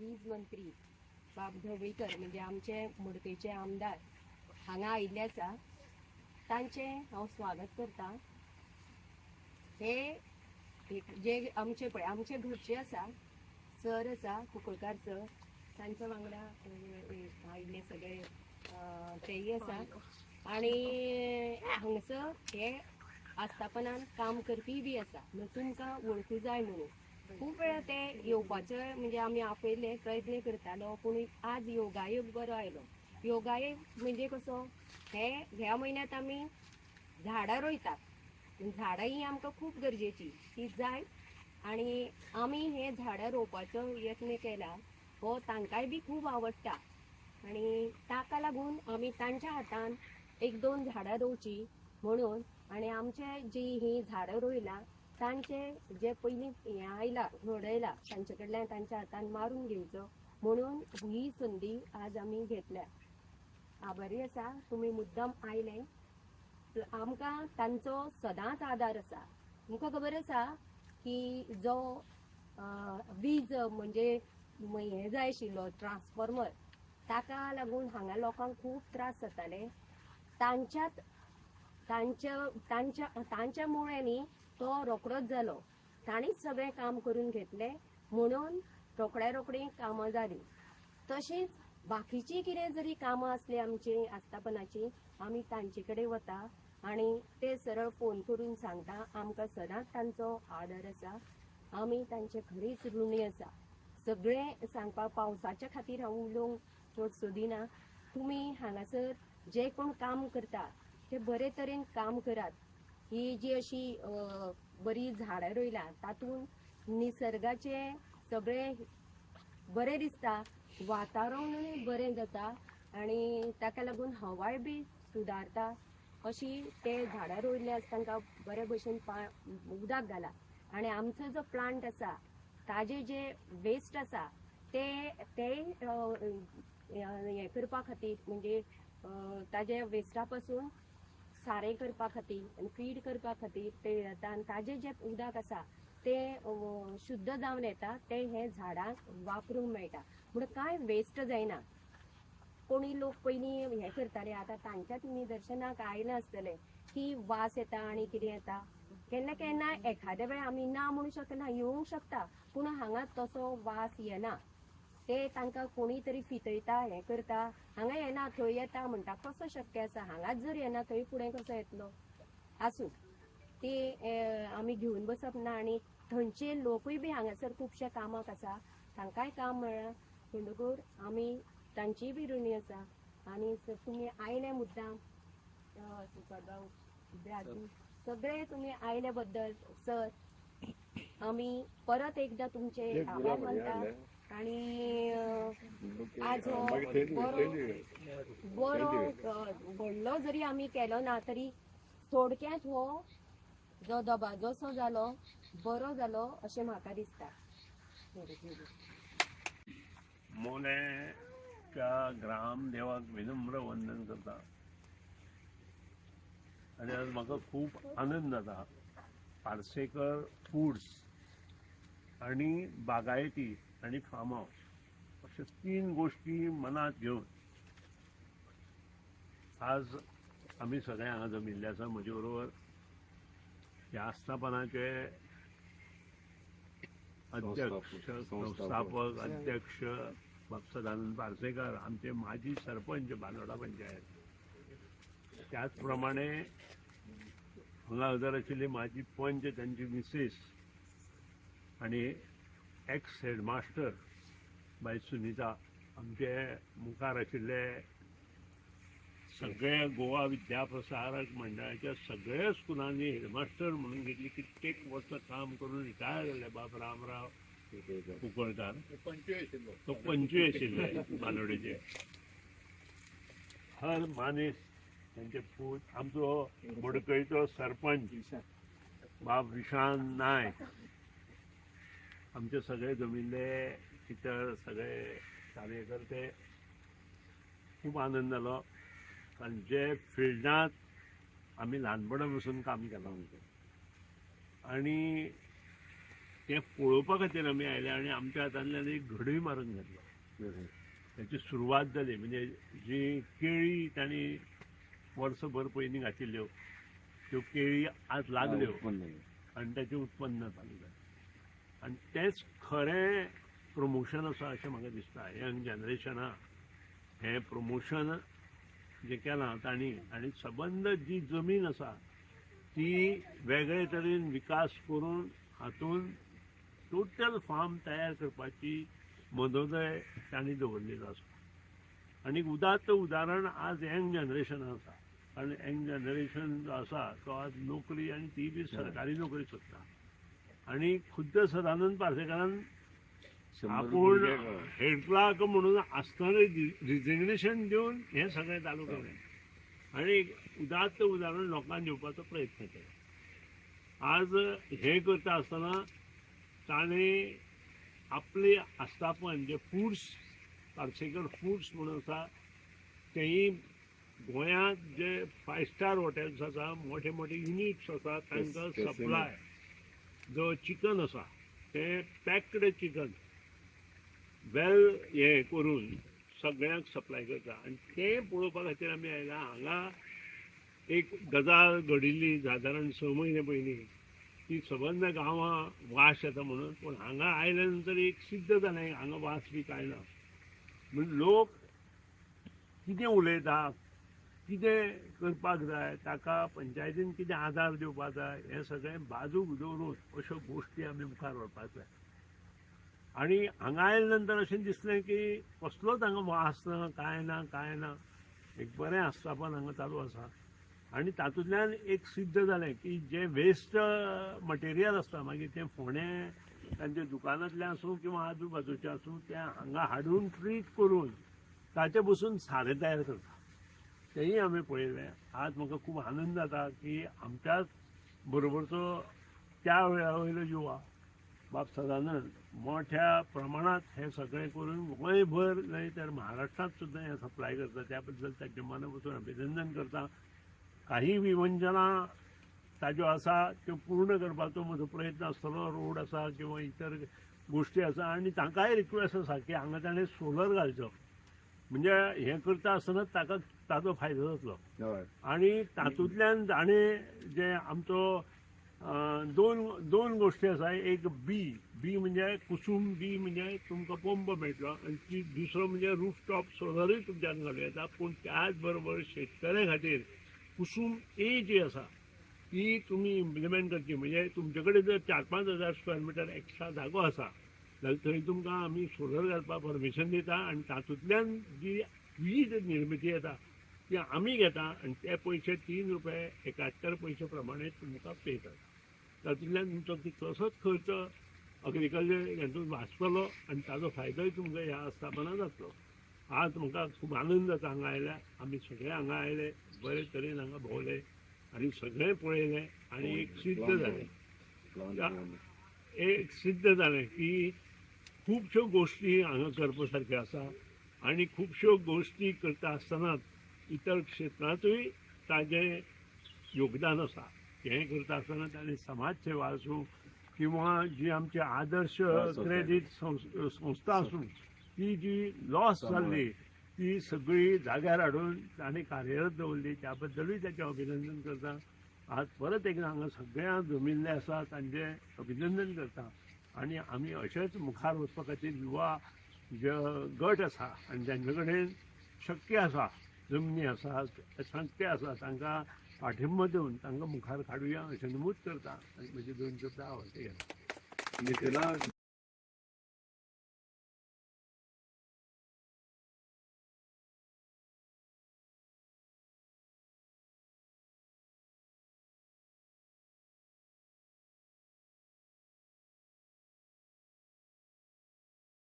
वीज मंत्री बाब ढवळीकर म्हणजे आमचे मडकेचे आमदार हांगा आयिल्ले आसा तांचें हांव स्वागत करतां. हे जे आमचे पळय आमचे घरचे आसा सर आसा कुंकळकार सर तांच्या वांगडा आयिल्ले सगळे तेय आसा. आनी हांगसर हे आस्थापनान काम करपी बी आसा तुमकां वळखू जाय म्हणून. खूब वेळा ते येवपाचे म्हणजे आमी आपयले प्रयत्न करतालो पूण आज योगायोग बरो आयलो. योगायोग म्हणजे कसो हे ह्या म्हयन्यांत आमी झाडां रोयतात. झाडां ही आमकां खूब गरजेची ती जाय. आनी आमी हे झाडां रोवपाचो यत्न केला हो तांकांय बी खूब आवडटा. आनी ताका लागून आमी तांच्या हातान एक दोन झाडां रोवची म्हणून आनी आमचे जी ही झाडां रोयला तांचे जे पयलीं हें आयला घडयला तांचे कडल्यान तांच्या हातान मारून घेवचो म्हणून ही संदी आज आमी घेतल्या. आभारी आसा तुमी मुद्दम आयले आमकां तांचो सदांच आदार आसा तुमकां खबर आसा की जो वीज म्हणजे हें जाय आशिल्लो ट्रान्सफॉर्मर ताका लागून हांगा लोकांक खूब त्रास जाताले. तांच्यात तांच्या तांच्या तांच्या मुळ्यांनी तो रोखडोच जालो ताणीच सगळें काम करून घेतलें. म्हणून रोखड्या रोखडी कामां जाली तशींच बाकीची कितें जरी कामां आसली आमची आस्थापनाची आमी तांचे कडेन वता आनी ते सरळ फोन करून सांगता आमकां सदांच तांचो आदर आसा आमी तांचे खरीच ऋणी आसा सगळें सांगपाक पावसाच्या खातीर हांव उलोवंक चड सोदिना. तुमी हांगासर जे कोण काम करता ते बरे तरेन काम करात. ही जी अशी बरी झाडां रोयला तातूंत निसर्गाचे सगळे बरें दिसता वातावरणूय बरें जाता आनी ताका लागून हवाय बी सुदारता अशी ते झाडां रोयल्ले आसा तांकां बरे भशेन पा उदक घाला. आनी आमचो जो प्लांट आसा ताजे जे वेस्ट आसा ते ते हें करपा खातीर म्हणजे ताजे वेस्टा पासून सारें करपा खातीर आनी फीड करपा खातीर ते आनी ताजें जें उदक आसा तें शुद्ध जावन येता तें हें झाडांक वापरूंक मेळटा. म्हण कांय वेस्ट जायना. कोणी लोक पयलीं हें करताले आतां तांच्याच निदर्शनाक आयलें आसतलें की वास येता आनी कितें येता. केन्ना केन्ना एखाद्या वेळ आमी ना म्हणू शकना येवंक शकता पूण हांगा तसो वास येना. ते तांकां कोणी तरी फितयता हें करता. हांगा येना थंय येता म्हणटा. कसो शक्य आसा? हांगाच जर येना थंय फुडें कसो येतलो? आसूं. ती आमी घेवन बसप ना आनी थंयचे लोकूय बी हांगासर खुबशे कामाक आसा. तांकांय काम मेळ्ळां. म्हणटकूर आमी तांचीय बी ऋणी आसा. आनी तुमी आयले मुद्दाम सगळे तुमी आयले बद्दल सर आमी परत एकदा तुमचे आभार मानता. आनी अ, आज बरो व्हडलो जरी आमी केलो ना तरी थोडक्यात हो जो दबाजोसो जालो बरो जालो अशें म्हाका दिसता मोल्याच्या ग्रामदेवाक विनम्र वंदन करता. आनी आज म्हाका खूब आनंद जाता पार्सेकर फूड्स आनी बागायती आनी फार्म हाऊस अशे तीन गोश्टी मनात घेवन आज आमी सगळे हांगा जमिल्ले आसा म्हजे बरोबर ह्या आस्थापनाचे अध्यक्ष संस्थापक. अध्यक्ष बाब सदानंद पार्सेकर आमचे माजी सरपंच बांदोडा पंचायत. त्याच प्रमाणे हांगा हजर आशिल्ली माजी पंच त्यांची मिसेस आणि एक्स हेडमास्टर बाय सुनीता. आमचे मुखार आशिल्ले सगळे गोवा विद्याप्रसारक मंडळाच्या सगळ्या स्कुलांनी हेडमास्टर म्हणून घेतली. कित्येक वर्सां काम करून रिटायर जाल्ले बाब रामराव कुंकळकार. तो पंचवी आशिल्ले बानोडेचे हर मानेस त्यांचे पूत आमचो मडकयचो सरपंच बाब विशांत नायक. आमचे सगळे जमिल्ले इतर सगळे कार्यकर्ते खूब आनंद जालो कारण जे फिल्डांत आमी ल्हानपणा पसून काम केलां आणि तें पळोवपा खातीर आमी आयले आनी आमच्या हातांतल्यान एक घडय मारून घेतलो. त्याची सुरवात जाली म्हणजे जी केळी तांणी वर्सभर पयलीं घातिल्ल्यो त्यो केळी आज लागल्यो आनी ताचें उत्पन्न चालू जालें आनी तेंच खरें प्रमोशन आसा अशें म्हाका दिसता यंग जनरेशना हें प्रमोशन जें केलां तांणी आनी सबंद जी जमीन आसा ती वेगळे तरेन विकास करून हातूंत टोटल फार्म तयार करपाची मदोदय तांणी दवरलेलो आसा आनी उदात्त उदाहरण आज यंग जनरेशन आसा कारण यंग जनरेशन जो आसा तो आज नोकरी आनी ती बी सरकारी नोकरी सोदता आनी खुद्द सदानंद पार्सेकारान आपूण हेड क्लार्क म्हणून आसतना रिजिग्नेशन दिवन हें सगळें चालू केलें. आनी एक उदात्त उदाहरण लोकांक दिवपाचो प्रयत्न केलो. आज हें करता आसतना ताणें आपलें आस्थापन जे फूड्स पार्सेकर फूड्स म्हणून आसा तेंय गोंयांत जे फायव स्टार हॉटेल्स आसा मोठे मोठे युनिट्स आसा तांकां सप्लाय जो चिकन आसा तें पॅक्ड चिकन. वेल हें करून सगळ्यांक सप्लाय करता. आनी तें पळोवपा खातीर आमी आयला हांगा एक गजाल घडिल्ली सादारण स म्हयने पयलीं. ती सबंद गांवां वास येता म्हणून पूण हांगा आयल्या नंतर एक सिद्ध जालें हांगा वास बी कांय ना. म्हण लोक कितें उलयता कितें करपाक जाय ताका पंचायतीन कितें आदार दिवपाक जाय हें सगळें बाजूक दवरून अश्यो गोश्टी आमी मुखार व्हरपाक जाय आनी हांगा आयले नंतर अशें दिसलें की कसलोच हांगा वास ना कांय ना कांय ना एक बरें आस्थापन हांगा चालू आसा. आनी तातूंतल्यान एक सिद्ध जालें की जें वेस्ट मटेरियल आसता मागीर तें फोंडें तांच्या दुकानांतलें आसूं किंवा आजू बाजूचें आसूं तें हांगा हाडून ट्रीट करून ताचे पसून सारें तयार करता. तेही आमी पळयलें आज म्हाका खूब आनंद जाता की आमच्याच बरोबरचो त्या वेळा वयलो युवा बाब सदानंद मोठ्या प्रमाणात हे सगळें करून गोंयभर न्हय तर महाराष्ट्रांत सुद्दां हे सप्लाय करता त्या बद्दल मनापासून मना अभिनंदन करता. काही विवंचना ताज्यो आसा त्यो पूर्ण करपाचो म्हजो प्रयत्न आसतलो रोड आसा किंवा इतर गोश्टी आसा आनी तांकांय रिक्वेस्ट आसा की हांगा ताणें सोलर घालचो म्हणजे हें करता आसतना ताका ताजो फायदो जातलो. आणि तातूंतल्यान ताणें जे आमचो दोन दोन गोश्टी आसा. एक बी बी म्हणजे कुसुम बी म्हणजे तुमकां पंप मेळटलो. आनी दुसरो म्हणजे रूफटॉप सोलरूय तुमच्यान घालूं येता. पूण त्याच बरोबर शेतकऱ्यां खातीर कुसुम ए जी आसा ती तुमी इम्प्लिमेंट करची. म्हणजे तुमचे कडेन जर चार पांच हजार स्क्वेअर मिटर एक्स्ट्रा जागो आसा जाल्यार थंय तुमकां आमी सोलर घालपाक परमिशन दिता. आनी तातूंतल्यान जी वीज निर्मिती येता ती आमी घेता आनी ते पयशे तीन रुपये एकात्तर पयशे प्रमाणे तुमकां पे करता तातूंतल्यान तुमचो कितलोसोच खर्च अग्रिकल्चर हेतून वाचतलो आनी ताजो फायदोय तुमकां ह्या आस्थापनात जातलो आज म्हाका खूब आनंद जाता हांगा आयल्या आमी सगळे हांगा आयले बरे तरेन हांगा भोंवले आनी सगळें पळयलें आनी एक सिद्ध जालें एक सिद्ध जालें की खुबश्यो गोश्टी हांगा करपा सारक्यो आसा आनी खुबश्यो गोश्टी करता आसतनाच इतर क्षेत्रांतूय ताजें योगदान आसा हें करता आसतना ताणें समाज सेवा आसूं किंवा जी आमची आदर्श. क्रेडिट संस- संस्था आसूं ती जी लॉस जाल्ली ती सगळी जाग्यार हाडून ताणें कार्यरत दवरली त्या बद्दलूय ताचें अभिनंदन करता आज परत एकदा हांगा सगळ्या जमिल्ले आसा तांचें अभिनंदन करता आनी आमी अशेंच मुखार वचपा खातीर युवा जे गट आसा आनी जांचे कडेन शक्य आसा जमनी आसा सांगते आसा तांकां पाठिंबो दिवन तांकां मुखार काडुया अशें नमूद करता. आनी म्हजे दोन शब्द आवडटे घेता निखिला